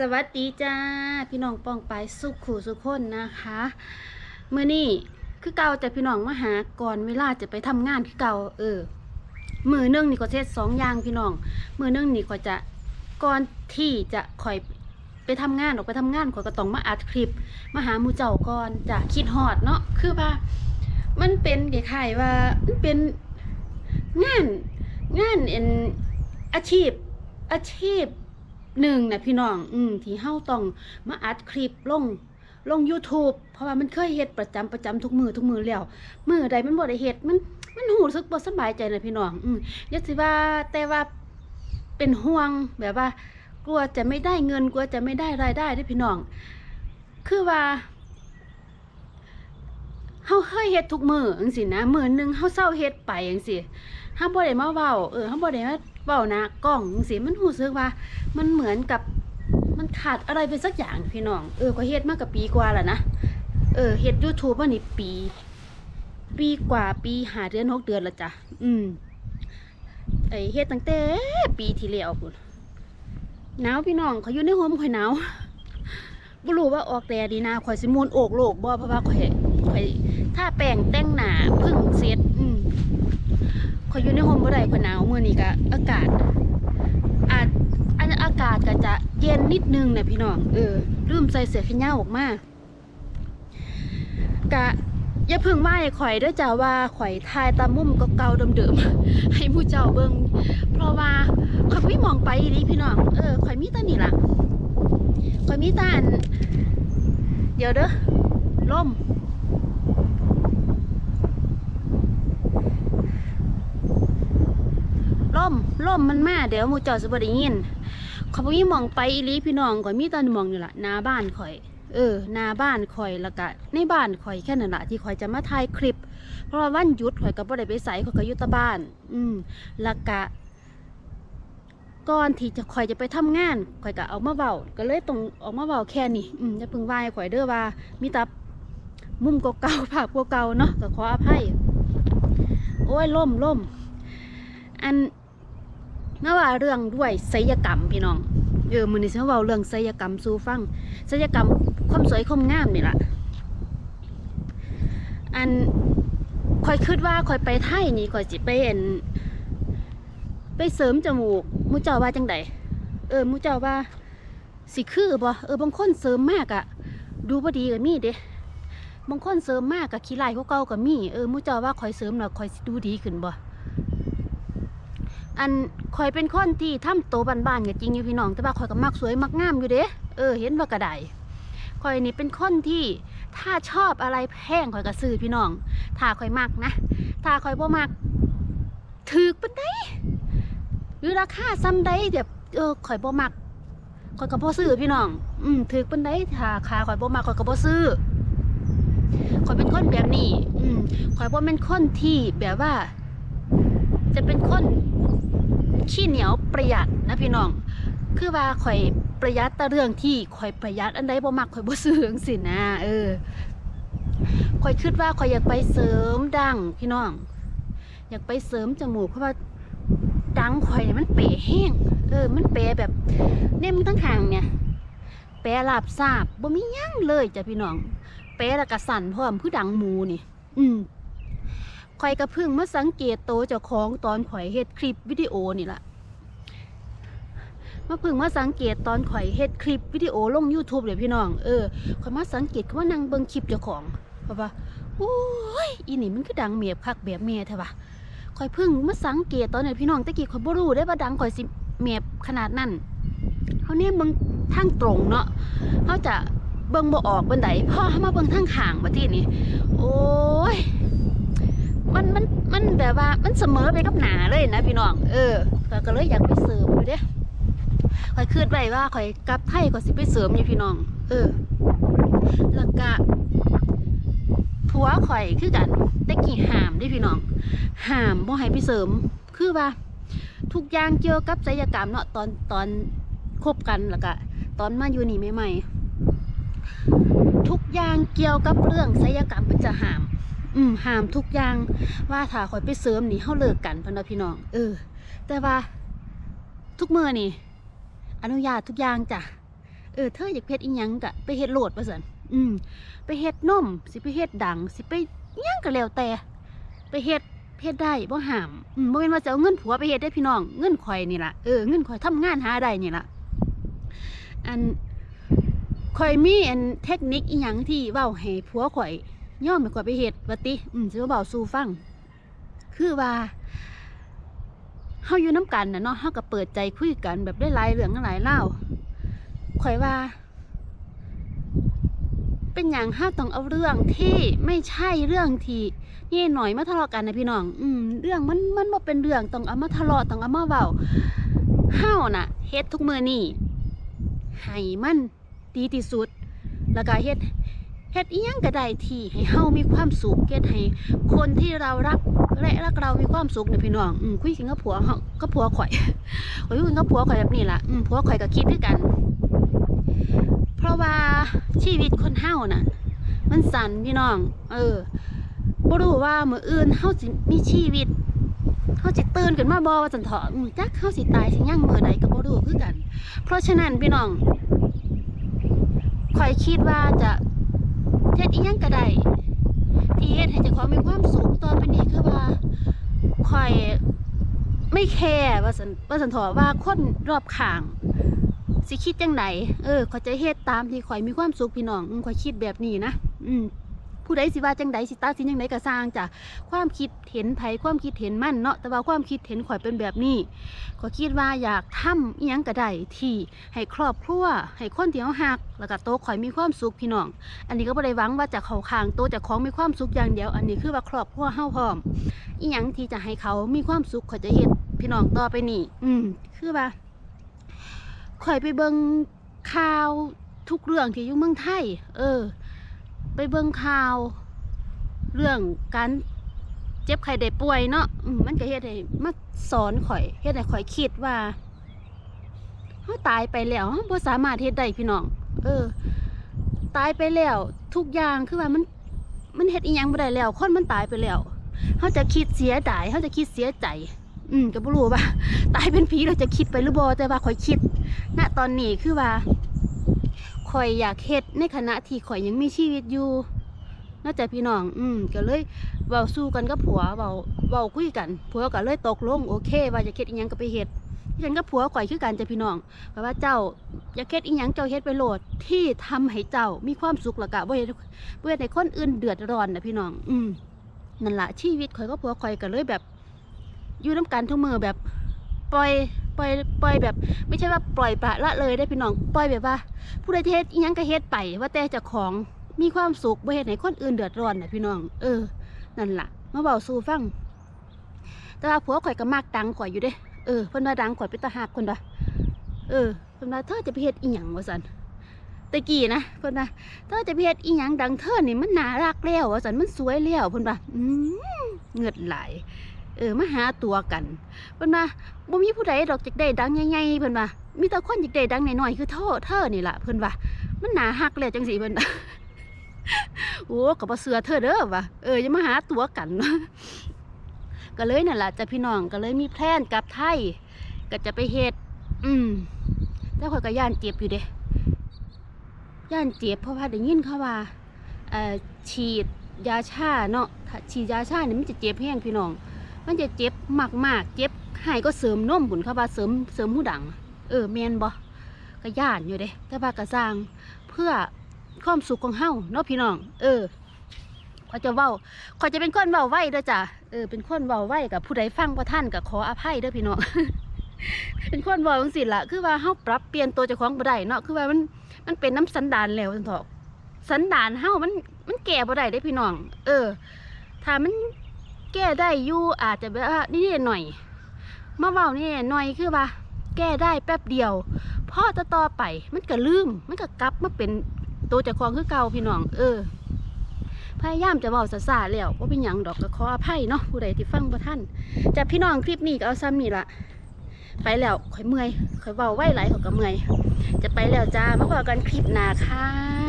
สวัสดีจ้า พี่น้องป้องไปสุขขู่สุขคนนะคะเมื่อนี้คือเก่าแต่พี่น้องมาหาก่อนเวลาจะไปทำงานคือเก่าเออมือนึงนี่ก็เทศสองอย่างพี่น้องมือนึงนี่ก็จะก่อนที่จะคอยไปทำงานออกไปทำงานข่อยก็ต้องมาอัดคลิป มาหามูเจ้าก่อนจะคิดฮอดเนาะคือว่า มันเป็นคล้ายๆว่ามันเป็นงานงานเอ็นอาชีพอาชีพ หนึ่งนะพี่น้อง อืมที่เฮาต้องมาอัดคลิปลงลง YouTube เพราะว่ามันเคยเฮ็ดประจำประจำทุกมือทุกมือแล้วมือใดมันบ่ได้เฮ็ดมันมันหูสึกบ่สบายใจนะพี่น้อง อืมย่าสิว่าแต่ว่าเป็นห่วงแบบว่า กลัวจะไม่ได้เงินกลัวจะไม่ได้รายได้ด้วยพี่น้อง คือว่า เฮาเคยเฮ็ดทุกมือจังซี่นะมื้อหนึงเฮาเศร้าเฮ็ดไปจังซี่เฮาบ่ได้มาเว้าเออเฮาบ่ได้มาเว้านะกล้องจังซี่มันรู้สึกว่า มันเหมือนกับมันขาดอะไรไปสักอย่างพี่น้อง เออก็เฮ็ดมากับปีกว่าแล้วนะเออเฮ็ด YouTube มานี่ปี ปีกว่าปีหาเดือนหกเดือนแล้วจ้ะอืมไอเฮ็ดตั้งแต่ปีที่แล้วพุ่นหนาวพี่น้องเขาอยู่ในโฮมข่อยหนาวบ่รู้ว่าออกแดดดีนะข่อยสิมูนโอกโลกบ่เพราะว่าข่อย ข่อยถ้าแป้งแต่งหน้าพึ่งเสร็จอืมข่อยอยู่ในโฮมบ่ได้ข่อยหนาวมื้อนี้ก็อากาศอาจอันอากาศก็จะเย็นนิดนึงนะพี่น้องเออลืมใส่เสื้อแขนยาวออกมากะอย่าเพิ่งว่าให้ข่อยด้วยจ้าว่าข่อยทายตามมุมเก่าๆเดิมๆให้ผู้เจ้าเบิ่งเพราะว่าข่อยไม่มองไปอีพี่น้องเออข่อยมีตานี่ล่ะข่อยมีตานเดี๋ยวเด้อล่ม ล่ มันมาเดี๋ยวมูจ้าสิบ่ได้ยินขาบ่มีหมองไปอีลีพี่น้องข่อยมีตอนมองอยู่ล่ะหน้าบ้านข่อย เออหน้าบ้านข่อยแล้วก็ในบ้านข่อยแค่นั้นละที่ข่อยจะมาถ่ายคลิป เพราะว่าวันหยุดข่อยก็บ่ได้ไปไสข่อยก็อยู่แต่บ้าน อืมแล้วก็ก่อนที่จะข่อยจะไปทำงานข่อยก็เอามาเว้าก็เลยต้องออกมาเว้าแค่นี้อืมอย่าเพิ่งว่าข่อยเด้อว่า มีต่มุมเก่าๆภาพเก่าๆเนาะก็ขออภัยโอ้ยล่มล่มอัน มาว่าเรื่องด้วยศิลปกรรมพี่น้องเออมือนี้ฉันเว่าเรื่องศิลปกรรมสู่ฟังศิลปกรรมความสวยความงามนี่ละอันคอยคิดว่าคอยไปไทยนี่คอยจิไปเห็นไปเสริมจมูกมูเจ้าว่าจังใดเออมูเจ้าว่าสิคือบ่เออบางคนเสริมมากอะดูบ่ดีก็มีเด้บางคนเสริมมากกับขี้ลายเขาเก่าก็มีเออมูเจ้าว่าคอยเสริมแล้วคอยดูดีขึ้นบ่ อันข่อยเป็นคนที่ทำโตบ้านๆก็จริงอยู่พี่น้อง แต่ว่าข่อยก็มักสวยมักงามอยู่เด้เออเห็นว่ากระไดข่อยนี่เป็นคนที่ถ้าชอบอะไรแพงข่อยก็ซื้อพี่น้อง ถ้าข่อยมักนะ ถ้าข่อยบ่มักถือปานใดหรือราคาซ้ำใดแบบเออข่อยบ่มักข่อยก็บ่ซื้อพี่น้อง อืมถือปานใดถ้าคาข่อยบ่มักข่อยก็บ่ซื้อข่อยเป็นคนแบบนี้ อืมข่อยบ่เป็นคนที่แบบว่า จะเป็นคนขี้เหนียวประหยัดนะพี่น้อง คือว่าข่อยประหยัดแต่เรื่องที่ข่อยประหยัดอันใดบ่มักข่อยบ่ซื้อจังซี่นะเออข่อยคิดว่าข่อยอยากไปเสริมดังพี่น้อง อยากไปเสริมจมูกเพราะว่าดังข่อยเนี่ยมันเป๋แห้งเออ มันเป๋แบบเนี่ยมันทั้งหางเนี่ยเป๋ลาบซาบบ่มียังเลยจ้ะพี่น้องเป๋แล้วก็สั่นพร้อมคือดังหมูนี่ อืม ข่อยก็เพิ่งมาสังเกตโตเจ้าของตอนข่อยเฮ็ดคลิปวิดีโอนี่ละมาเพิ่งมาสังเกตตอนข่อยเฮ็ดคลิปวิดีโอลง YouTube เลยพี่น้อง เออข่อยมาสังเกตเขาว่านั่งเบิ่งคลิปเจ้าของเพราะว่าโอ้ยอีนี่มันคือดังเมียบคักแบบแม่แท้วะข่อยเพิ่งมาสังเกตตอนนี้พี่น้องตะกี้ข่อยบ่รู้ได้ว่าดังข่อยสิเมียบขนาดนั้นเฮาเนี่ยเบิ่งทางตรงเนาะเฮาจะเบิ่งบ่ออกบันไดพ่อเฮามาเบิ่งทางข้างบัดนี้นี่โอ้ย มันมันมันแบบว่ามันเสมอไปกับหนาเลยนะพี่น้อง เออก็ก็เลยอยากไปเสริมอยู่เด้ข่อยคืดไว้ว่าข่อยกลับไทยก็สิไปเสริมอยู่พี่น้อง เออ แล้วก็ผัวข่อยคือกันแต่กี้ห้ามเด้พี่น้องห้ามบ่ให้ไปเสริม คือว่า ทุกอย่างเกี่ยวกับศิลปกรรมเนาะตอนตอนคบกันแล้วก็ตอนมาอยู่นี่ใหม่ๆทุกอย่างเกี่ยวกับเรื่องศิลปกรรมเป็นจะห้าม อืมห้ามทุกอย่าง ว่าถ้าข่อยไปเสริมนี่เฮาเลิกกันพ่นนะพี่น้อง เออ แต่ว่า ทุกมื้อนี่ อนุญาตทุกอย่างจ้ะ เออ เธออยากเฮ็ดอีหยังกะไปเฮ็ดโหลดว่าซั่นอืม ไปเฮ็ดนมสิไปเฮ็ดดัง สิไปหยังก็แล้วแต่ ไปเฮ็ดเฮ็ดได้บ่ห้ามอืมบ่แม่นว่าจะเอาเงินผัวไปเฮ็ดได้พี่น้อง เงินข่อยนี่ล่ะ เออ เงินข่อยทำงานหาได้นี่ล่ะ อันข่อยมีอันเทคนิคอีหยังที่เว้าให้ผัวข่อย ย่อมให้ข่อยไปเฮ็ดว่าติอืมสิมาเว้าสู่ฟัง คือว่าเฮาอยู่น้ำกันนะเนาะเฮาก็เปิดใจคุยกันแบบได้หลายเรื่องหลายเล่าข่อยว่า เป็นอย่างเฮาต้องเอาเรื่องที่ไม่ใช่เรื่องที่นี่หน่อยมาทะเลาะกันนะพี่น้อง อืม เรื่องมันมันบ่เป็นเรื่องต้องเอามาทะเลาะต้องเอามาเว้าเฮาน่ะเฮ็ดทุกมื้อนี่ให้มันดีที่สุด แล้วก็เฮ็ด เฮ็ดอีหยังก็ได้ที่ให้เฮามีความสุขเฮ็ดให้คนที่เรารักและรักเรามีความสุขเนี่ยพี่น้องอืมคุยกันกับผัวเฮากับผัวข่อยข่อยคุยกันกับผัวข่อยแบบนี้ล่ะอืมผัวข่อยก็คิดคือกัน เพราะว่าชีวิตคนเฮาน่ะ มันสั่นพี่น้อง เออบ่รู้ว่ามื้ออื่นเฮาสิมีชีวิตเฮาสิตื่นขึ้นมาบ่ว่าจันเถาะอืมจักเฮาสิตายสิยังมื้อใดก็บ่รู้คือกัน เพราะฉะนั้นพี่น้องข่อยคิดว่าจะ เฮ็ดอีหยังก็ได้ที่เฮ็ดให้เจ้าของมีความสุขต่อไปนี้คือว่าข่อยไม่แคร์ว่าสันว่าสันถอว่าคนรอบข้างสิคิดจังไดเออข่อยจะเฮ็ดตามที่ข่อยมีความสุขพี่น้องข่อยคิดแบบนี้นะ อืม ผู้ใดสิว่าจังใดสิตัดสินจังไดก็สร้างจ้ะความคิดเห็นไผความคิดเห็นมั่นเนาะแต่ว่าความคิดเห็นข่อยเป็นแบบนี้ข่อยคิดว่าอยากทำอีหยังก็ได้ที่ให้ครอบครัวให้คนที่เฮาฮัก แล้วก็โตข่อยมีความสุขพี่น้อง อันนี้ก็บ่ได้หวังว่าจะเขาข้างโตจากของมีความสุขอย่างเดียว อันนี้คือว่าครอบครัวเฮาพร้อมอีหยังที่จะให้เขามีความสุขข่อยจะเฮ็ดพี่น้องต่อไปนี่ อืมคือว่าข่อยไปเบิงข่าวทุกเรื่องที่อยู่เมืองไทย เออ ไปเบิงข่าว เรื่องการเจ็บไข้ได้ป่วยเนาะมมันก็เฮ็ดให้มาสอนข่อยเฮ็ดให้ข่อยคิดว่าเฮาตายไปแล้วเฮาบ่สามารถเฮ็ดได้พี่น้อง เออ ตายไปแล้ว ทุกอย่างคือว่ามัน มันเฮ็ดอีหยังบ่ได้แล้ว คนมันตายไปแล้วเฮาจะคิดเสียดายเฮาจะคิดเสียใจ อืมก็บ่รู้ว่าตายเป็นผีเราจะคิดไปหรือบ่แต่ว่าข่อยคิดณตอนนี้คือว่า ข่อยอยากเฮ็ดในขณะที่ข่อยยังมีชีวิตอยู่น่าจะพี่น้อง อืมก็เลยเว้าสู้กันกับผัวเว้าเว้าคุยกันผัวก็เลยตกลงโอเค ว่าจะเฮ็ดอีหยังก็ไปเฮ็ดฉันกับผัวข่อยคือกันจะพี่น้องเพราะว่าเจ้าอยากเฮ็ดอีหยังเจ้าเฮ็ดไปโหลดที่ทำให้เจ้ามีความสุขล้วก็บ่เฮ็ดบ่เฮ็ดให้คนอื่นเดือดร้อนนะพี่น้อง อืมนั่นละชีวิตข่อยกับผัวข่อยก็เลยแบบอยู่น้ำกันทุกมือแบบปล่อย ปล่อยปล่อยแบบ ไม่ใช่ว่าปล่อยปละละเลยได้พี่น้องปล่อยแบบว่า ผู้ใดเทศอิหยังก็เฮ็ดไปว่าแต่เจ้าของมีความสุขบ่เฮ็ดให้คนอื่นเดือดร้อนน่ะพี่น้อง เออ นั่นล่ะมาเบาสู่ฟัง แต่ว่าผัวข่อยก็มากดังข่อยอยู่เด้เออเพิ่นว่าดังข่อยเป็นตาหักคนว่าเออเพิ่นว่าเธอจะไปเฮ็ดอีหยังว่าซั่นตะกี้นะเพิ่นว่าเธอจะไปเฮ็ดอีหยังดังเธอนี่มันน่ารักแล้วว่าซั่นมันสวยแล้วเพิ่นว่าอืมเงือดไหล เออมาหาตัวกันเพิ่นว่าบ่มีผู้ใดดอกจักได้ดังใหญ่ๆเพิ่นว่ามีแต่คนจักได้ดังน้อยๆคือเธอเธอนี่ล่ะเพิ่นว่ามันหนาฮักแล้วจังซี่เพิ่นโอ้ก็บ่เชื่อเธอเด้อว่ะเอออย่ามาหาตัวกันก็เลยนั่นล่ะจ้ะพี่น้องก็เลยมีแพลนกลับไทยก็จะไปเฮ็ดอืมแต่ข่อยก็ย่านเจ็บอยู่เด้ย่านเจ็บเพราะว่าได้ยินเขาว่าเอ่อฉีดยาชาเนาะฉีดยาชาเนี่ยมันจะเจ็บแห้งพี่น้อง มันจะเจ็บมากๆเจ็บหายก็เสริมนมบุญเข้าว่าเสริมเสริมหูดัง เออแมนบ่ก็ย่านอยู่เด้แต่ว่ากระสร้างเพื่อความสุขของเฮาเนาะพี่น้อง เออเขาจะเว้าเขาจะเป็นคนเว้าไหวเด้อจ้ะเออเป็นคนเว้าไหวกับผู้ใดฟังบ่ท่านก็ขออภัยเด้อพี่น้องเป็นคนเว้าจังซี่ล่ะคือว่าเฮาปรับเปลี่ยนตัวเจ้าของบ่ได้เนาะคือว่ามันมันเป็นน้ำสันดานแล้วจังเถาะสันดานเฮามันมันแก่บ่ได้เด้พี่น้อง เออ ถ้ามัน แก้ได้อยู่อาจจะแบบว่านี่หน่อยมาเว้านี่หน่อยคือว่าแก้ได้แป๊บเดียวพ่อจะต่อไปมันก็ลืม มันก็กลับมาเป็นตัวจ้าของคือเก่าพี่น้อง เออ พยายามจะเว้าซาแล้วว่าเป็นหยังดอกก็ขออภัยเนาะผู้ใดที่ฟังบ่ทันจะพี่น้องคลิปนี้ก็เอาซ้ำนี่ละไปแล้วข่อยเมื่อยข่อยเว้าไว้หลข่อยก็เมื่อย จะไปแล้วจ้ามาพบกันคลิปหน้าค่ะ